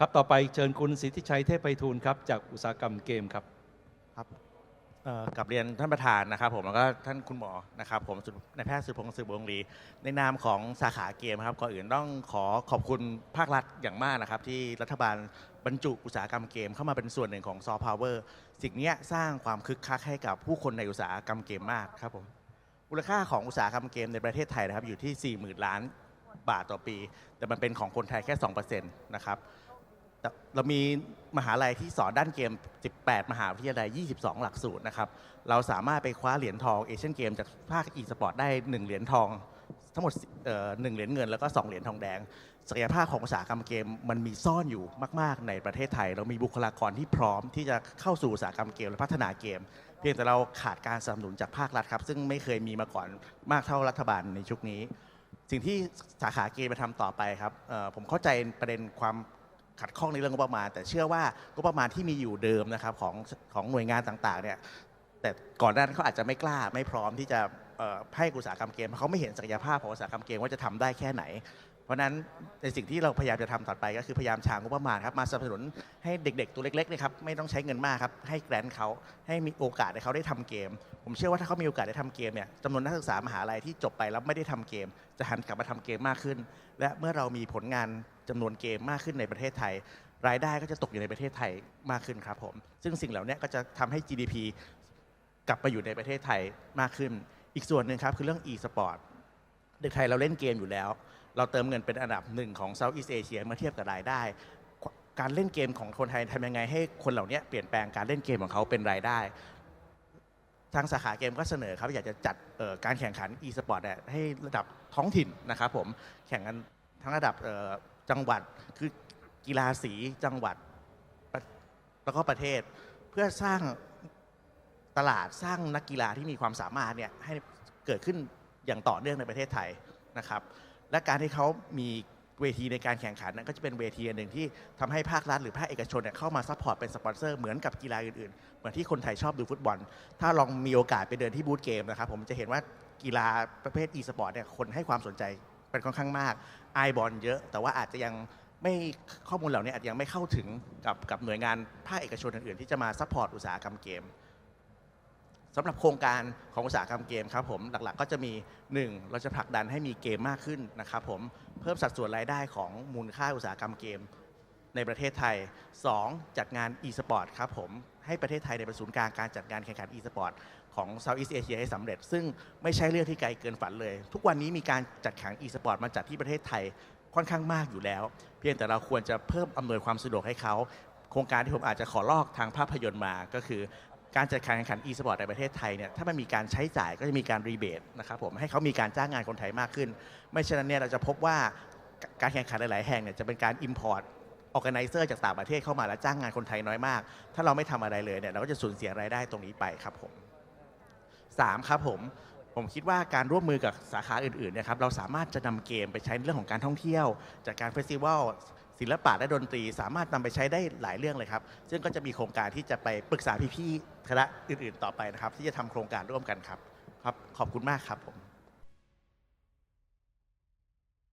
ครับต่อไปเชิญคุณสิทธิชัยเทพไพฑูรย์ครับจากอุตสาหกรรมเกมครับครับกับเรียนท่านประธานนะครับ ผมแล้วก็ท่านคุณหมอนะครับ ผมสุนายแพทย์สุพงศ์สืบวงศ์ลีในนามของสาขาเกมครับก่อนอื่นต้องขอขอบคุณภาครัฐอย่างมากนะครับ ที่รัฐบาลบรรจุอุตสาหกรรมเกมเข้ามาเป็นส่วนหนึ่งของซอฟต์พาวเวอร์สิ่งนี้สร้างความคึกคักให้กับผู้คนในอุตสาหกรรมเกมมากครับผมมูลค่าของอุตสาหกรรมเกมในประเทศไทยนะครับอยู่ที่ 40,000 ล้านบาทต่อปี แต่มันเป็นของคนไทยแค่2%นะครับ เรามีมหาลัยที่สอนด้านเกม 18 มหาวิทยาลัย 22 หลักสูตรนะครับ เราสามารถไปคว้าเหรียญทองเอเชียนเกมจากภาคอีสปอร์ตได้ 1 เหรียญทอง ทั้งหมดหนึ่งเหรียญเงินแล้วก็ 2 เหรียญทองแดง ศักยภาพของอุตสาหกรรมเกมมันมีซ่อนอยู่มาก ๆ ในประเทศไทย เรามีบุคลากรที่พร้อมที่จะเข้าสู่อุตสาหกรรมเกมและพัฒนาเกม เพียงแต่เราขาดการสนับสนุนจากภาครัฐครับ ซึ่งไม่เคยมีมาก่อนมากเท่ารัฐบาลในชุดนี้ สิ่งที่สาขาเกมมาทำต่อไปครับผมเข้าใจประเด็นความ ขัดข้องในเรื่องงบประมาณ แต่เชื่อว่างบประมาณที่มีอยู่เดิมนะครับของของหน่วยงานต่างๆเนี่ยแต่ก่อนหน้านั้นเขาอาจจะไม่กล้าไม่พร้อมที่จะ ให้อุตสาหกรรมเกมเขาไม่เห็นศักยภาพของอุตสาหกรรมเกมว่าจะทำได้แค่ไหน เพราะฉะนั้นในสิ่งที่เราพยายามจะทำต่อไปก็คือพยายามชางงบประมาณครับมาสนับสนุนให้เด็กๆ ตัวเล็กๆนะครับไม่ต้องใช้เงินมากครับให้แกรนด์เขาให้มีโอกาสให้เขาได้ทำเกม ผมเชื่อว่าถ้าเขามีโอกาสได้ทำเกมเนี่ยจำนวนนักศึกษามหาลัยที่จบไปแล้วไม่ได้ทำเกม จะหันกลับมาทำเกมมากขึ้น และเมื่อเรามีผลงานจำนวนเกมมากขึ้นในประเทศไทยรายได้ก็จะตกอยู่ในประเทศไทยมากขึ้นครับผม ซึ่งสิ่งเหล่านี้ก็จะทำให้ GDP กลับไปอยู่ในประเทศไทยมากขึ้น อีกส่วนหนึ่งครับคือเรื่อง e-sport เด็กไทยเราเล่นเกมอยู่แล้ว เราเติมเงินเป็นอันดับหนึ่งของ Southeast Asia เมื่อเทียบกับรายได้ การเล่นเกมของคนไทยทำยังไงให้คนเหล่านี้เปลี่ยนแปลงการเล่นเกมของเขาเป็นรายได้ทางสาขาเกมก็เสนอครับ อยากจะจัดการแข่งขัน e-sport เนี่ยให้ระดับท้องถิ่นนะครับผมแข่งกันทั้งระดับจังหวัดคือกีฬาสีจังหวัดแล้วก็ประเทศ เพื่อสร้าง ตลาดสร้างนักกีฬาที่มีความสามารถเนี่ยให้เกิดขึ้นอย่างต่อเนื่องในประเทศไทยนะครับ และการที่เขามีเวทีในการแข่งขันนั้นก็จะเป็นเวทีหนึ่งที่ทำให้ภาครัฐหรือภาคเอกชนเนี่ยเข้ามาซัพพอร์ตเป็นสปอนเซอร์เหมือนกับกีฬาอื่นๆ เหมือนที่คนไทยชอบดูฟุตบอล ถ้าลองมีโอกาสไปเดินที่บูธเกมนะครับผมจะเห็นว่ากีฬาประเภท e สปอร์ตเนี่ยคนให้ความสนใจเป็นค่อนข้างมากไอบอลเยอะ แต่ว่าอาจจะยังไม่ข้อมูลเหล่านี้อาจจะยังไม่เข้าถึงกับกับหน่วยงานภาคเอกชนอื่นๆ ที่จะมาซัพพอร์ตอุตสาหกรรมเกม สำหรับโครงการของอุตสาหกรรมเกมครับผมหลักๆก็จะมี 1. เราจะผลักดันให้มีเกมมากขึ้นนะครับผมเพิ่มสัดส่วนรายได้ของมูลค่าอุตสาหกรรมเกมในประเทศไทย 2. จัดงาน e-sport ครับผมให้ประเทศไทยในเป็นศูนย์กลางการจัดงานแข่งขัน e-sport ของ Southeast Asia ให้สำเร็จ ซึ่งไม่ใช่เรื่องที่ไกลเกินฝันเลย ทุกวันนี้มีการจัดแข่ง e-sport มาจัดที่ประเทศไทยค่อนข้างมากอยู่แล้ว เพียงแต่เราควรจะเพิ่มอำนวยความสะดวกให้เขา โครงการที่ผมอาจจะขอลอกทางภาพยนตร์มาก็คือ การจัดการแข่งขัน e-sport ในประเทศไทยเนี่ยถ้ามันมีการใช้จ่ายก็จะมีการรีเบทนะครับผมให้เขามีการจ้างงานคนไทยมากขึ้น ไม่เช่นนั้นเนี่ยเราจะพบว่าการแข่งขันหลาย ๆ แห่งเนี่ยจะเป็นการ import organizer จากต่างประเทศเข้ามาแล้วจ้างงานคนไทยน้อยมาก ถ้าเราไม่ทำอะไรเลยเนี่ยเราก็จะสูญเสียรายได้ตรงนี้ไปครับผม 3 ครับผมผมคิดว่าการร่วมมือกับสาขาอื่นๆเนยครับเราสามารถจะนำเกมไปใช้ในเรื่องของการท่องเที่ยว จากการเฟสติวัล ศิลปะและดนตรีสามารถนำไปใช้ได้หลายเรื่องเลยครับ ซึ่งก็จะมีโครงการที่จะไปปรึกษาพี่ๆคณะอื่นๆต่อไปนะครับ ที่จะทำโครงการร่วมกันครับ ครับขอบคุณมากครับผม